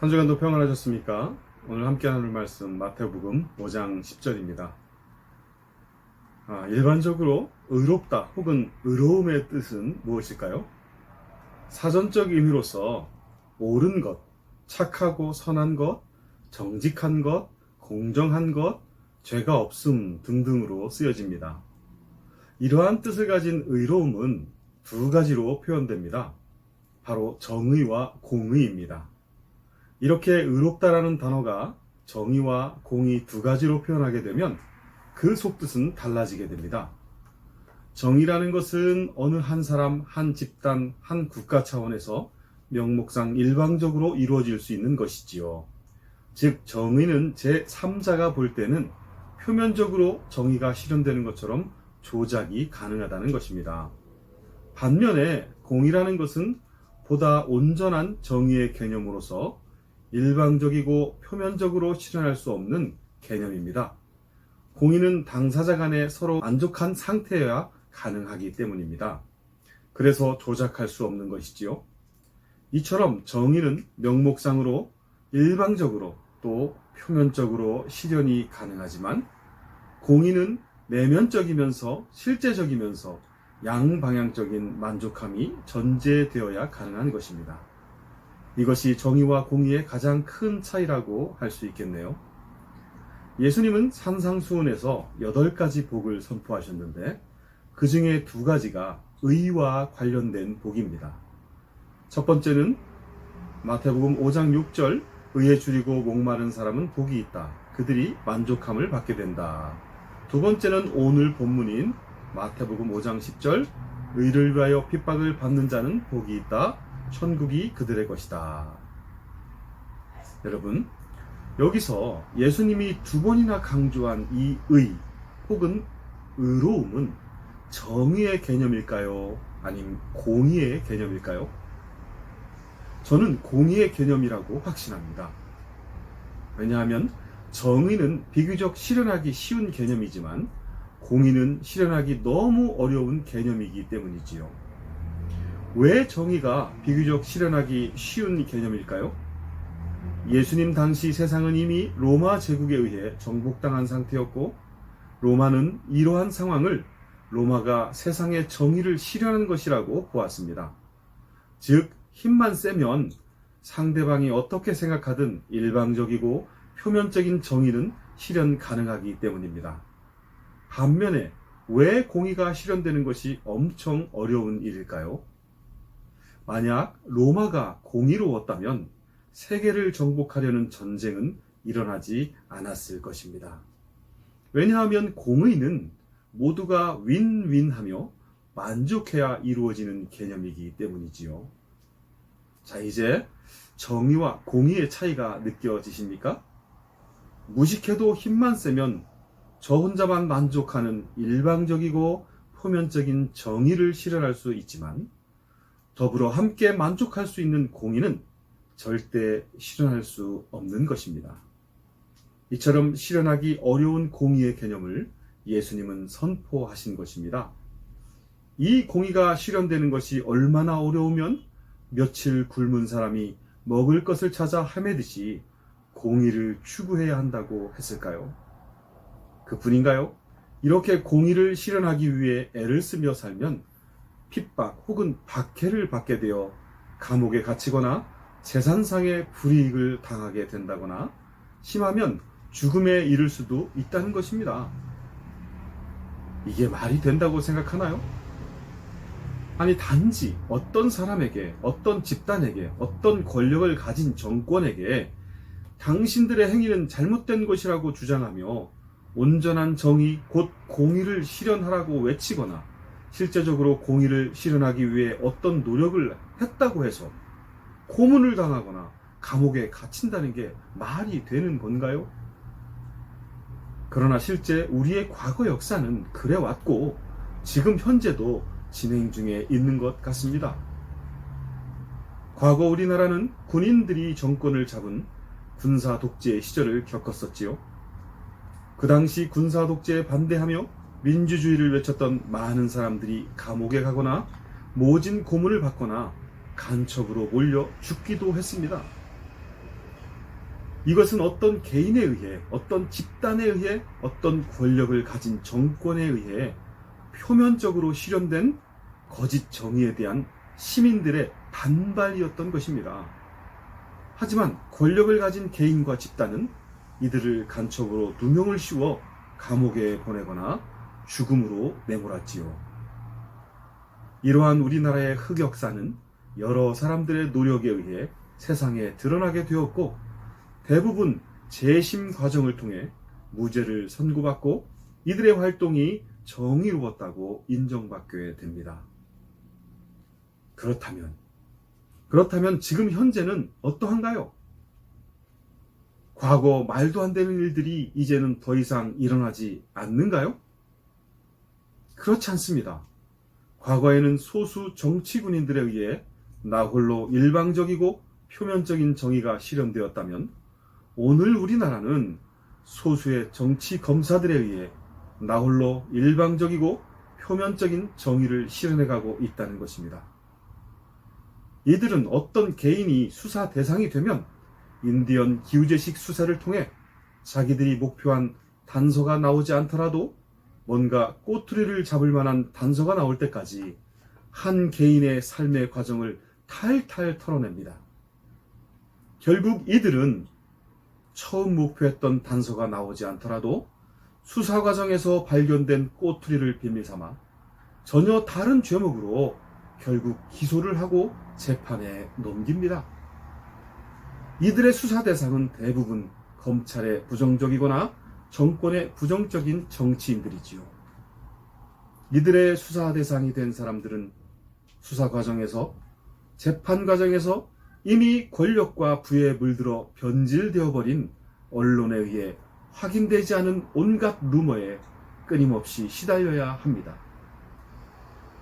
한 주간도 평안하셨습니까? 오늘 함께 나눌 말씀 마태복음 5장 10절입니다. 아, 일반적으로 의롭다 혹은 의로움의 뜻은 무엇일까요? 사전적 의미로서 옳은 것, 착하고 선한 것, 정직한 것, 공정한 것, 죄가 없음 등등으로 쓰여집니다. 이러한 뜻을 가진 의로움은 두 가지로 표현됩니다. 바로 정의와 공의입니다. 이렇게 의롭다라는 단어가 정의와 공의 두 가지로 표현하게 되면 그 속뜻은 달라지게 됩니다. 정의라는 것은 어느 한 사람, 한 집단, 한 국가 차원에서 명목상 일방적으로 이루어질 수 있는 것이지요. 즉, 정의는 제3자가 볼 때는 표면적으로 정의가 실현되는 것처럼 조작이 가능하다는 것입니다. 반면에 공이라는 것은 보다 온전한 정의의 개념으로서 일방적이고 표면적으로 실현할 수 없는 개념입니다. 공의는 당사자 간에 서로 만족한 상태여야 가능하기 때문입니다. 그래서 조작할 수 없는 것이지요. 이처럼 정의는 명목상으로 일방적으로 또 표면적으로 실현이 가능하지만 공의는 내면적이면서 실제적이면서 양방향적인 만족함이 전제되어야 가능한 것입니다. 이것이 정의와 공의의 가장 큰 차이라고 할 수 있겠네요. 예수님은 산상수훈에서 여덟 가지 복을 선포하셨는데 그 중에 두 가지가 의와 관련된 복입니다. 첫 번째는 마태복음 5장 6절 의에 줄이고 목마른 사람은 복이 있다. 그들이 만족함을 받게 된다. 두 번째는 오늘 본문인 마태복음 5장 10절 의를 위하여 핍박을 받는 자는 복이 있다. 천국이 그들의 것이다. 여러분, 여기서 예수님이 두 번이나 강조한 이 의 혹은 의로움은 정의의 개념일까요? 아니면 공의의 개념일까요? 저는 공의의 개념이라고 확신합니다. 왜냐하면 정의는 비교적 실현하기 쉬운 개념이지만 공의는 실현하기 너무 어려운 개념이기 때문이지요. 왜 정의가 비교적 실현하기 쉬운 개념일까요? 예수님 당시 세상은 이미 로마 제국에 의해 정복당한 상태였고, 로마는 이러한 상황을 로마가 세상의 정의를 실현한 것이라고 보았습니다. 즉, 힘만 세면 상대방이 어떻게 생각하든 일방적이고 표면적인 정의는 실현 가능하기 때문입니다. 반면에 왜 공의가 실현되는 것이 엄청 어려운 일일까요? 만약 로마가 공의로웠다면 세계를 정복하려는 전쟁은 일어나지 않았을 것입니다. 왜냐하면 공의는 모두가 윈윈하며 만족해야 이루어지는 개념이기 때문이지요. 자, 이제 정의와 공의의 차이가 느껴지십니까? 무식해도 힘만 세면 저 혼자만 만족하는 일방적이고 표면적인 정의를 실현할 수 있지만 더불어 함께 만족할 수 있는 공의는 절대 실현할 수 없는 것입니다. 이처럼 실현하기 어려운 공의의 개념을 예수님은 선포하신 것입니다. 이 공의가 실현되는 것이 얼마나 어려우면 며칠 굶은 사람이 먹을 것을 찾아 헤매듯이 공의를 추구해야 한다고 했을까요? 그뿐인가요? 이렇게 공의를 실현하기 위해 애를 쓰며 살면 핍박 혹은 박해를 받게 되어 감옥에 갇히거나 재산상의 불이익을 당하게 된다거나 심하면 죽음에 이를 수도 있다는 것입니다. 이게 말이 된다고 생각하나요? 아니, 단지 어떤 사람에게, 어떤 집단에게, 어떤 권력을 가진 정권에게 당신들의 행위는 잘못된 것이라고 주장하며 온전한 정의, 곧 공의를 실현하라고 외치거나 실제적으로 공의를 실현하기 위해 어떤 노력을 했다고 해서 고문을 당하거나 감옥에 갇힌다는 게 말이 되는 건가요? 그러나 실제 우리의 과거 역사는 그래왔고 지금 현재도 진행 중에 있는 것 같습니다. 과거 우리나라는 군인들이 정권을 잡은 군사 독재 시절을 겪었었지요. 그 당시 군사 독재에 반대하며 민주주의를 외쳤던 많은 사람들이 감옥에 가거나 모진 고문을 받거나 간첩으로 몰려 죽기도 했습니다. 이것은 어떤 개인에 의해, 어떤 집단에 의해, 어떤 권력을 가진 정권에 의해 표면적으로 실현된 거짓 정의에 대한 시민들의 반발이었던 것입니다. 하지만 권력을 가진 개인과 집단은 이들을 간첩으로 누명을 씌워 감옥에 보내거나 죽음으로 내몰았지요. 이러한 우리나라의 흑역사는 여러 사람들의 노력에 의해 세상에 드러나게 되었고 대부분 재심 과정을 통해 무죄를 선고받고 이들의 활동이 정의로웠다고 인정받게 됩니다. 그렇다면, 그렇다면 지금 현재는 어떠한가요? 과거 말도 안 되는 일들이 이제는 더 이상 일어나지 않는가요? 그렇지 않습니다. 과거에는 소수 정치군인들에 의해 나홀로 일방적이고 표면적인 정의가 실현되었다면 오늘 우리나라는 소수의 정치 검사들에 의해 나홀로 일방적이고 표면적인 정의를 실현해가고 있다는 것입니다. 이들은 어떤 개인이 수사 대상이 되면 인디언 기우제식 수사를 통해 자기들이 목표한 단서가 나오지 않더라도 뭔가 꼬투리를 잡을 만한 단서가 나올 때까지 한 개인의 삶의 과정을 탈탈 털어냅니다. 결국 이들은 처음 목표했던 단서가 나오지 않더라도 수사 과정에서 발견된 꼬투리를 비밀 삼아 전혀 다른 죄목으로 결국 기소를 하고 재판에 넘깁니다. 이들의 수사 대상은 대부분 검찰의 부정적이거나 정권의 부정적인 정치인들이지요. 이들의 수사 대상이 된 사람들은 수사 과정에서 재판 과정에서 이미 권력과 부에 물들어 변질되어 버린 언론에 의해 확인되지 않은 온갖 루머에 끊임없이 시달려야 합니다.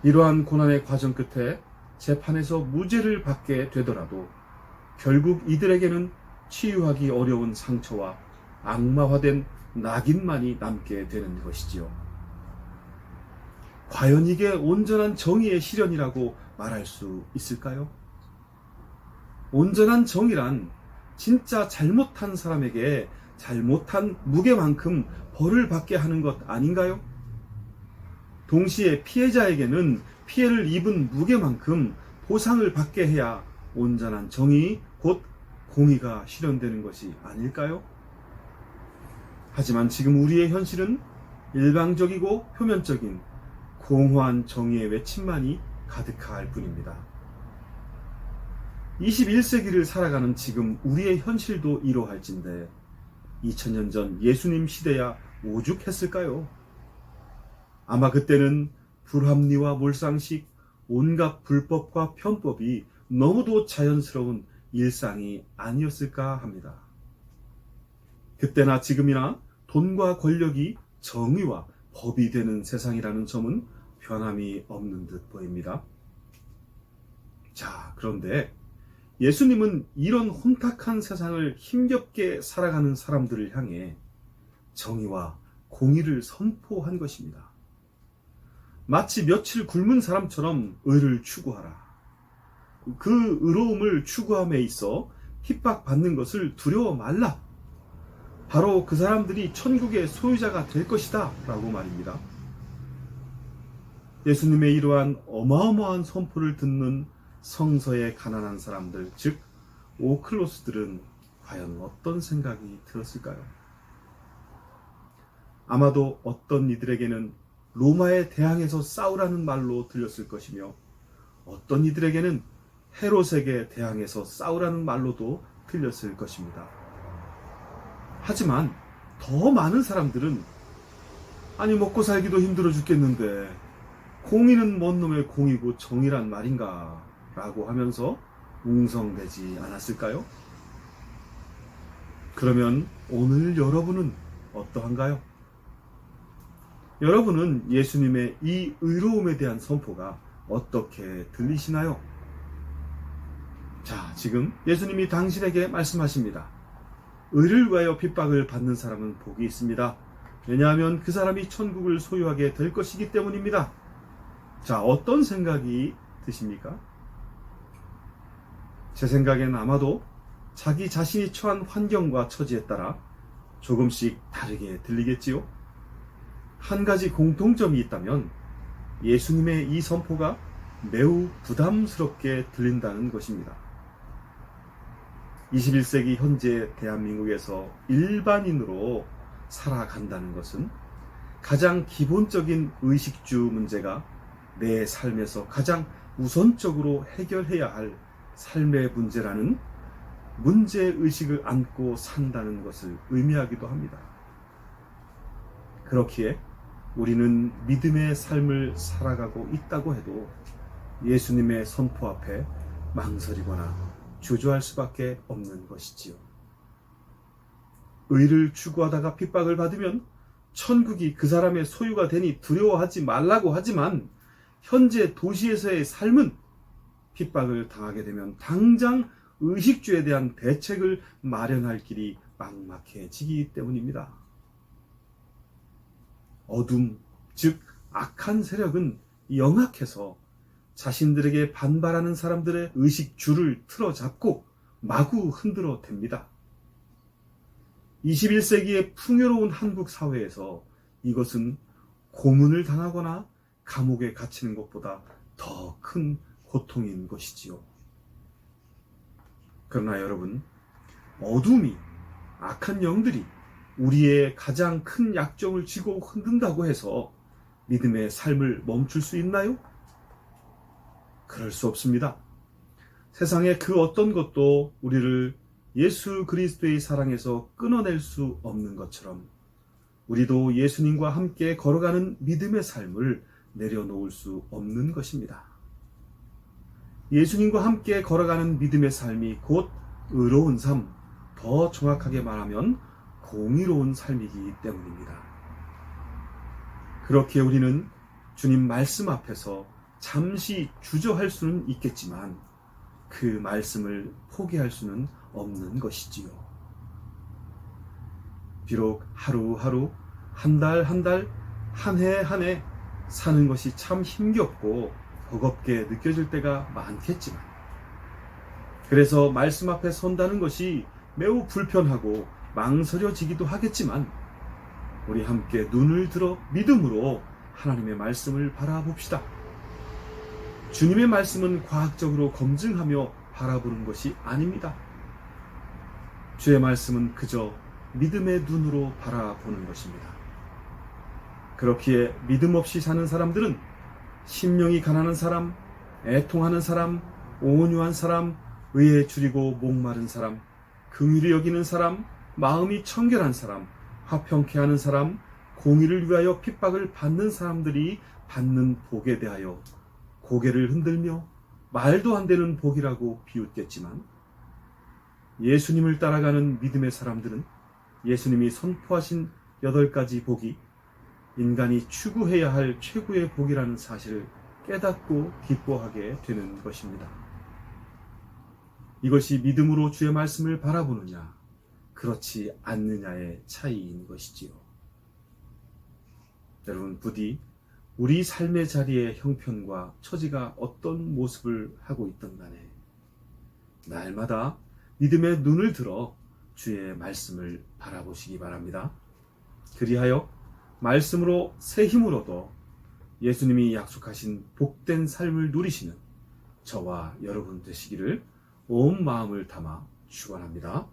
이러한 고난의 과정 끝에 재판에서 무죄를 받게 되더라도 결국 이들에게는 치유하기 어려운 상처와 악마화된 낙인만이 남게 되는 것이지요. 과연 이게 온전한 정의의 실현이라고 말할 수 있을까요? 온전한 정의란 진짜 잘못한 사람에게 잘못한 무게만큼 벌을 받게 하는 것 아닌가요? 동시에 피해자에게는 피해를 입은 무게만큼 보상을 받게 해야 온전한 정의, 곧 공의가 실현되는 것이 아닐까요? 하지만 지금 우리의 현실은 일방적이고 표면적인 공허한 정의의 외침만이 가득할 뿐입니다. 21세기를 살아가는 지금 우리의 현실도 이러할진데 2000년 전 예수님 시대야 오죽했을까요? 아마 그때는 불합리와 몰상식, 온갖 불법과 편법이 너무도 자연스러운 일상이 아니었을까 합니다. 그때나 지금이나 돈과 권력이 정의와 법이 되는 세상이라는 점은 변함이 없는 듯 보입니다. 자, 그런데 예수님은 이런 혼탁한 세상을 힘겹게 살아가는 사람들을 향해 정의와 공의를 선포한 것입니다. 마치 며칠 굶은 사람처럼 의를 추구하라. 그 의로움을 추구함에 있어 핍박받는 것을 두려워 말라. 바로 그 사람들이 천국의 소유자가 될 것이다. 라고 말입니다. 예수님의 이러한 어마어마한 선포를 듣는 성서의 가난한 사람들, 즉, 오클로스들은 과연 어떤 생각이 들었을까요? 아마도 어떤 이들에게는 로마에 대항해서 싸우라는 말로 들렸을 것이며 어떤 이들에게는 헤롯에게 대항해서 싸우라는 말로도 들렸을 것입니다. 하지만 더 많은 사람들은 아니 먹고 살기도 힘들어 죽겠는데 공의는 뭔 놈의 공이고 정의란 말인가 라고 하면서 웅성대지 않았을까요? 그러면 오늘 여러분은 어떠한가요? 여러분은 예수님의 이 의로움에 대한 선포가 어떻게 들리시나요? 자, 지금 예수님이 당신에게 말씀하십니다. 의를 위하여 핍박을 받는 사람은 복이 있습니다. 왜냐하면 그 사람이 천국을 소유하게 될 것이기 때문입니다. 자, 어떤 생각이 드십니까? 제 생각엔 아마도 자기 자신이 처한 환경과 처지에 따라 조금씩 다르게 들리겠지요? 한 가지 공통점이 있다면 예수님의 이 선포가 매우 부담스럽게 들린다는 것입니다. 21세기 현재 대한민국에서 일반인으로 살아간다는 것은 가장 기본적인 의식주 문제가 내 삶에서 가장 우선적으로 해결해야 할 삶의 문제라는 문제 의식을 안고 산다는 것을 의미하기도 합니다. 그렇기에 우리는 믿음의 삶을 살아가고 있다고 해도 예수님의 선포 앞에 망설이거나 주저할 수밖에 없는 것이지요. 의를 추구하다가 핍박을 받으면 천국이 그 사람의 소유가 되니 두려워하지 말라고 하지만 현재 도시에서의 삶은 핍박을 당하게 되면 당장 의식주에 대한 대책을 마련할 길이 막막해지기 때문입니다. 어둠, 즉 악한 세력은 영악해서 자신들에게 반발하는 사람들의 의식줄을 틀어잡고 마구 흔들어 댑니다. 21세기의 풍요로운 한국 사회에서 이것은 고문을 당하거나 감옥에 갇히는 것보다 더 큰 고통인 것이지요. 그러나 여러분, 어둠이, 악한 영들이 우리의 가장 큰 약점을 쥐고 흔든다고 해서 믿음의 삶을 멈출 수 있나요? 그럴 수 없습니다. 세상의 그 어떤 것도 우리를 예수 그리스도의 사랑에서 끊어낼 수 없는 것처럼 우리도 예수님과 함께 걸어가는 믿음의 삶을 내려놓을 수 없는 것입니다. 예수님과 함께 걸어가는 믿음의 삶이 곧 의로운 삶, 더 정확하게 말하면 공의로운 삶이기 때문입니다. 그렇게 우리는 주님 말씀 앞에서 잠시 주저할 수는 있겠지만 그 말씀을 포기할 수는 없는 것이지요. 비록 하루하루, 한 달 한 달, 한 해 한 해 사는 것이 참 힘겹고 버겁게 느껴질 때가 많겠지만, 그래서 말씀 앞에 선다는 것이 매우 불편하고 망설여지기도 하겠지만, 우리 함께 눈을 들어 믿음으로 하나님의 말씀을 바라봅시다. 주님의 말씀은 과학적으로 검증하며 바라보는 것이 아닙니다. 주의 말씀은 그저 믿음의 눈으로 바라보는 것입니다. 그렇기에 믿음 없이 사는 사람들은 심령이 가난한 사람, 애통하는 사람, 온유한 사람, 의에 줄이고 목마른 사람, 긍휼히 여기는 사람, 마음이 청결한 사람, 화평케 하는 사람, 공의를 위하여 핍박을 받는 사람들이 받는 복에 대하여 고개를 흔들며 말도 안 되는 복이라고 비웃겠지만 예수님을 따라가는 믿음의 사람들은 예수님이 선포하신 여덟 가지 복이 인간이 추구해야 할 최고의 복이라는 사실을 깨닫고 기뻐하게 되는 것입니다. 이것이 믿음으로 주의 말씀을 바라보느냐, 그렇지 않느냐의 차이인 것이지요. 여러분, 부디 우리 삶의 자리의 형편과 처지가 어떤 모습을 하고 있던 간에 날마다 믿음의 눈을 들어 주의 말씀을 바라보시기 바랍니다. 그리하여 말씀으로 새 힘을 얻어 예수님이 약속하신 복된 삶을 누리시는 저와 여러분 되시기를 온 마음을 담아 축원합니다.